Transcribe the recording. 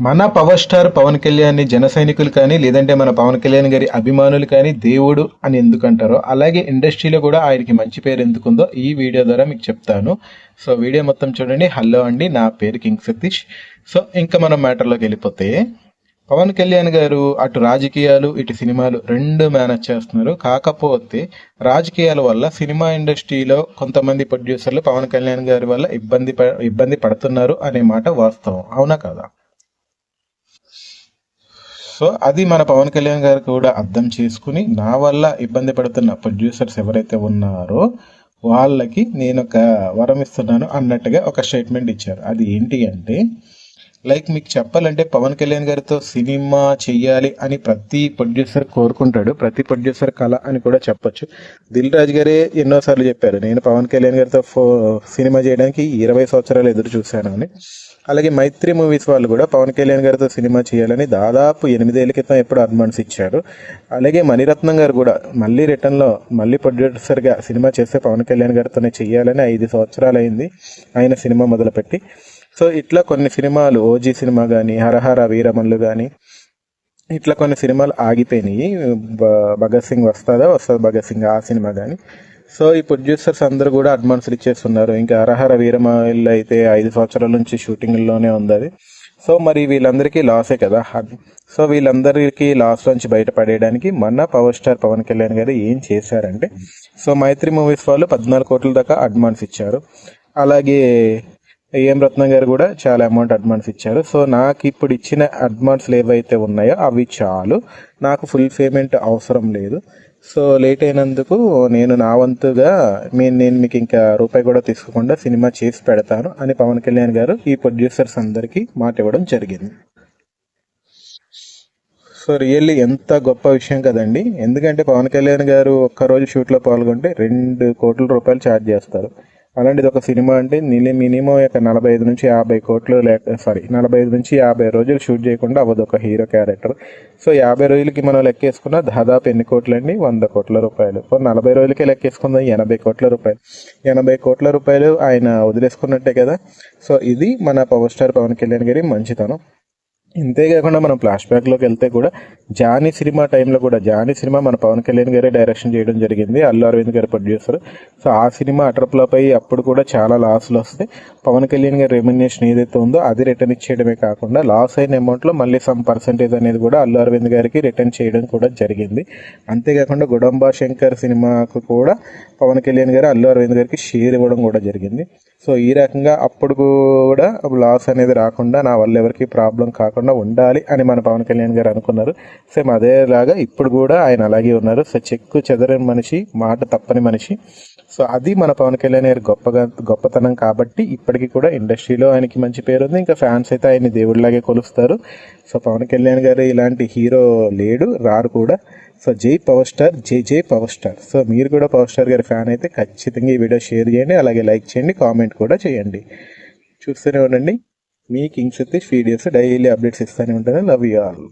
మన power star Pawan Kalyan జన సైనికులు కానీ లేదంటే మన పవన్ కళ్యాణ్ గారి అభిమానులు కానీ దేవుడు అని ఎందుకంటారో అలాగే ఇండస్ట్రీలో కూడా ఆయనకి మంచి పేరు ఎందుకుందో ఈ వీడియో ద్వారా మీకు చెప్తాను. సో వీడియో మొత్తం చూడండి. హలో అండి. నా పేరు కింగ్ సతీష్. సో ఇంకా మనం మ్యాటర్లోకి వెళ్ళిపోతే పవన్ కళ్యాణ్ గారు అటు రాజకీయాలు ఇటు సినిమాలు రెండు మేనేజ్ చేస్తున్నారు. కాకపోతే రాజకీయాల వల్ల సినిమా ఇండస్ట్రీలో కొంతమంది ప్రొడ్యూసర్లు పవన్ కళ్యాణ్ గారి వల్ల ఇబ్బంది ఇబ్బంది పడుతున్నారు అనే మాట వాస్తవం. అవునా కదా? సో అది మన పవన్ కళ్యాణ్ గారు కూడా అర్థం చేసుకుని నా వల్ల ఇబ్బంది పడుతున్న ప్రొడ్యూసర్స్ ఎవరైతే ఉన్నారో వాళ్ళకి నేను ఒక వరం ఇస్తున్నాను అన్నట్టుగా ఒక స్టేట్మెంట్ ఇచ్చారు. అది ఏంటి అంటే లైక్ మీకు చెప్పాలంటే పవన్ కళ్యాణ్ గారితో సినిమా చెయ్యాలి అని ప్రతి ప్రొడ్యూసర్ కోరుకుంటాడు. ప్రతి ప్రొడ్యూసర్ కళ అని కూడా చెప్పొచ్చు. దిల్ రాజు గారే ఎన్నోసార్లు చెప్పారు. నేను పవన్ కళ్యాణ్ గారితో ఫో సినిమా చేయడానికి ఇరవై సంవత్సరాలు ఎదురు చూశాను అని. అలాగే మైత్రి మూవీస్ వాళ్ళు కూడా పవన్ కళ్యాణ్ గారితో సినిమా చేయాలని దాదాపు ఎనిమిదేళ్ళ క్రితం ఎప్పుడు అడ్వాన్స్ ఇచ్చారు. అలాగే మణిరత్నం గారు కూడా మళ్ళీ రిటర్న్లో మళ్ళీ ప్రొడ్యూసర్గా సినిమా చేస్తే పవన్ కళ్యాణ్ గారితోనే చేయాలని ఐదు సంవత్సరాలు అయింది. ఆయన సినిమా మొదలుపెట్టి. సో ఇట్లా కొన్ని సినిమాలు ఓజీ సినిమా కానీ హరహర వీరమల్లు కానీ ఇట్లా కొన్ని సినిమాలు ఆగిపోయినాయి. భగత్ సింగ్ వస్తుందా? వస్తుంది భగత్ సింగ్ ఆ సినిమా కానీ సో ఈ ప్రొడ్యూసర్స్ అందరూ కూడా అడ్వాన్స్లు ఇచ్చేస్తున్నారు. ఇంకా హరహర వీరమల్లు అయితే ఐదు సంవత్సరాల నుంచి షూటింగ్లోనే ఉంది సో మరి వీళ్ళందరికీ లాసే కదా. సో వీళ్ళందరికీ లాస్ నుంచి బయటపడేయడానికి మన పవర్ స్టార్ పవన్ కళ్యాణ్ గారు ఏం చేశారంటే సో మైత్రి మూవీస్ వాళ్ళు పద్నాలుగు కోట్ల దాకా అడ్వాన్స్ ఇచ్చారు. అలాగే ఏఎం రత్నం గారు కూడా చాలా అమౌంట్ అడ్వాన్స్ ఇచ్చారు. సో నాకు ఇప్పుడు ఇచ్చిన అడ్వాన్స్లు ఏవైతే ఉన్నాయో అవి చాలు. నాకు ఫుల్ పేమెంట్ అవసరం లేదు. సో లేట్ అయినందుకు నేను నా వంతుగా మీ నేను మీకు ఇంకా రూపాయి కూడా తీసుకోకుండా సినిమా చేసి పెడతాను అని పవన్ కళ్యాణ్ గారు ఈ ప్రొడ్యూసర్స్ అందరికీ మాట ఇవ్వడం జరిగింది. సో రియల్లీ ఎంత గొప్ప విషయం కదండి. ఎందుకంటే పవన్ కళ్యాణ్ గారు ఒక్కరోజు షూట్లో పాల్గొంటే రెండు కోట్ల రూపాయలు ఛార్జ్ చేస్తారు. అలాంటిది ఒక సినిమా అంటే నిలి మినిమం ఒక నలభై ఐదు నుంచి యాభై కోట్లు లేక సారీ నలభై ఐదు నుంచి యాభై రోజులు షూట్ చేయకుండా అవ్వదు ఒక హీరో క్యారెక్టర్. సో యాభై రోజులకి మనం లెక్కేసుకున్న దాదాపు ఎన్ని కోట్లండి? వంద కోట్ల రూపాయలు. సో నలభై రోజులకే లెక్కేసుకుందాం ఎనభై కోట్ల రూపాయలు. ఎనభై కోట్ల రూపాయలు ఆయన వదిలేసుకున్నట్టే కదా? సో ఇది మన పవర్ స్టార్ పవన్ కళ్యాణ్ గారి మంచితనం. ఇంతేకాకుండా మనం ఫ్లాష్ బ్యాక్లోకి వెళ్తే కూడా జానీ సినిమా టైంలో కూడా జానీ సినిమా మన పవన్ కళ్యాణ్ గారే డైరెక్షన్ చేయడం జరిగింది అల్లు అరవింద్ గారు ప్రొడ్యూసర్ సో ఆ సినిమా అటర్ప్లాప్ అయ్యి అప్పుడు కూడా చాలా లాస్లు వస్తాయి. పవన్ కళ్యాణ్ గారి రెమ్యునేషన్ ఏదైతే ఉందో అది రిటర్న్ ఇచ్చేయడమే కాకుండా లాస్ అయిన అమౌంట్లో మళ్ళీ సమ్ పర్సంటేజ్ అనేది కూడా అల్లు అరవింద్ గారికి రిటర్న్ చేయడం కూడా జరిగింది. అంతేకాకుండా గుడంబా శంకర్ సినిమాకు కూడా పవన్ కళ్యాణ్ గారు అల్లు అరవింద్ గారికి షేర్ ఇవ్వడం కూడా జరిగింది. సో ఈ రకంగా అప్పుడు కూడా లాస్ అనేది రాకుండా నా వల్ల ఎవరికి ప్రాబ్లం కాకుండా ఉండాలి అని మన పవన్ కళ్యాణ్ గారు అనుకున్నారు. సేమ్ అదేలాగా ఇప్పుడు కూడా ఆయన అలాగే ఉన్నారు. సో చెక్కు చెదరని మనిషి మాట తప్పని మనిషి. సో అది మన పవన్ కళ్యాణ్ గారి గొప్పగా గొప్పతనం కాబట్టి ఇప్పటికీ కూడా ఇండస్ట్రీలో ఆయనకి మంచి పేరు ఉంది. ఇంకా ఫ్యాన్స్ అయితే ఆయన్ని దేవుడిలాగే కొలుస్తారు. సో పవన్ కళ్యాణ్ గారు ఇలాంటి హీరో లేడు రారు కూడా. సో జై పవర్ స్టార్ జై జై పవర్ స్టార్. సో మీరు కూడా పవర్ స్టార్ గారి ఫ్యాన్ అయితే ఖచ్చితంగా ఈ వీడియో షేర్ చేయండి. అలాగే లైక్ చేయండి కామెంట్ కూడా చేయండి. చూస్తూనే ఉండండి. మీ king Satish videos daily updates ఇస్తూనే ఉంటారు. Love you all